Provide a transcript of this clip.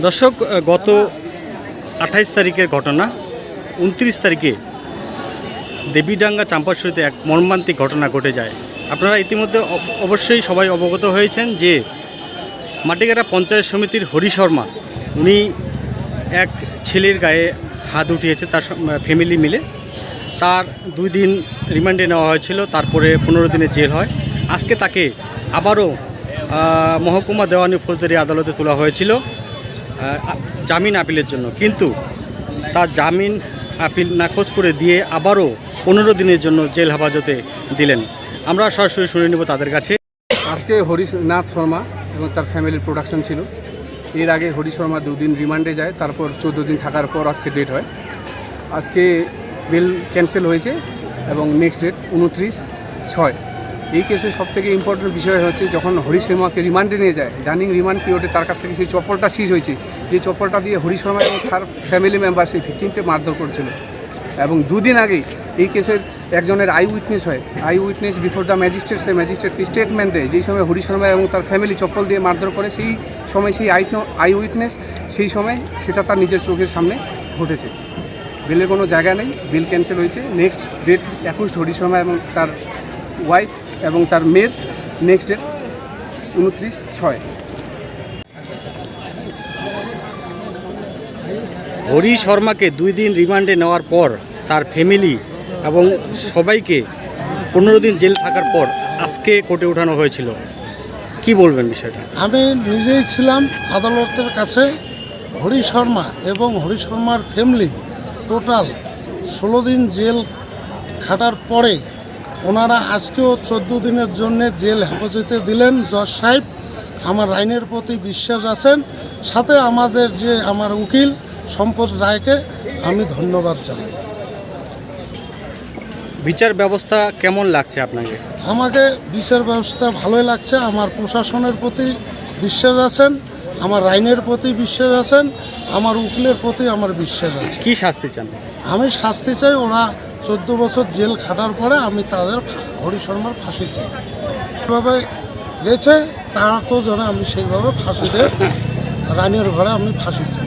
দর্শক গত আঠাইশ তারিখের ঘটনা, উনত্রিশ তারিখে দেবীডাঙ্গা চাম্পাশুরিতে এক মর্মান্তিক ঘটনা ঘটে যায়। আপনারা ইতিমধ্যে অবশ্যই সবাই অবগত হয়েছেন যে মাটিগাড়া পঞ্চায়েত সমিতির হরি শর্মা, উনি এক ছেলের গায়ে হাত উঠিয়েছে, তার ফ্যামিলি মিলে। তার দুই দিন রিমান্ডে নেওয়া হয়েছিল, তারপরে পনেরো দিনের জেল হয়। আজকে তাকে আবারও মহকুমা দেওয়ানি ফৌজদারি আদালতে তোলা হয়েছিল। জামিন আপিলের জন্য। কিন্তু তার জামিন আপিল নাকচ করে দিয়ে আবারও পনেরো দিনের জন্য জেল হেফাজতে দিলেন। আমরা সরাসরি শুনে নেব তাদের কাছে। আজকে হরিনাথ শর্মা এবং তার ফ্যামিলির প্রোডাকশন ছিল। এর আগে হরি শর্মা দুদিন রিমান্ডে যায়, তারপর চোদ্দ দিন থাকার পর আজকে ডেট হয়। আজকে বিল ক্যান্সেল হয়েছে এবং নেক্সট ডেট উনত্রিশ ছয়। এই কেসে সবথেকে ইম্পর্টেন্ট বিষয় হচ্ছে যখন হরি শর্মাকে রিমান্ডে নিয়ে যায় রানিং রিমান্ড পিরিয়ডে তার কাছ থেকে সেই চপ্পলটা সিজ হয়েছে। যে চপ্পলটা দিয়ে হরি শর্মা এবং তার ফ্যামিলি মেম্বার সেই ভিকটিমকে মারধর করছিল। এবং দুদিন আগে এই কেসের একজনের আই উইটনেস হয়। I witness before the magistrate সে ম্যাজিস্ট্রেটকে স্টেটমেন্ট দেয় যেই সময় হরি শর্মা এবং তার ফ্যামিলি চপ্পল দিয়ে মারধর করে, সেই সময় সেই আই আই উইটনেস সেই সময় সেটা তার নিজের চোখের সামনে ঘটেছে। বিলের কোনো জায়গা নেই, বিল ক্যান্সেল হয়েছে। নেক্সট ডেট একুশ হরি শর্মা এবং তার ওয়াইফ এবং তার মেয়ের নেক্সট ডেট উনত্রিশ ছয়। হরি শর্মাকে দুই দিন রিমান্ডে নেওয়ার পর তার ফ্যামিলি এবং সবাইকে পনেরো দিন জেল থাকার পর আজকে কোর্টে ওঠানো হয়েছিল। কি বলবেন বিষয়টা? আমি নিজেই ছিলাম আদালতের কাছে হরি শর্মা এবং হরি শর্মার ফ্যামিলি টোটাল ষোলো দিন জেল খাটার পরে ওনারা আজকেও চোদ্দ দিনের জন্য জেল হেফাজতে দিলেন জজ সাহেব। আমার আইনের প্রতি বিশ্বাস আছেন। সাথে আমাদের যে আমার উকিল সম্পদ রায়কে আমি ধন্যবাদ জানাই। বিচার ব্যবস্থা কেমন লাগছে আপনাকে? আমাকে বিচার ব্যবস্থা ভালোই লাগছে। আমার প্রশাসনের প্রতি বিশ্বাস আছেন। আমার আইনের প্রতি বিশ্বাস আছেন আমার উকিলের প্রতি আমার বিশ্বাস আছে। কি শাস্তি চান? আমি শাস্তি চাই ওরা চোদ্দ বছর জেল খাটার পরে আমি তাদের হরি শর্মার ফাঁসি চাই। এভাবে গেছে তাকেও যেন আমি সেইভাবে ফাঁসি দিয়ে রানের ঘরে আমি ফাঁসি চাই।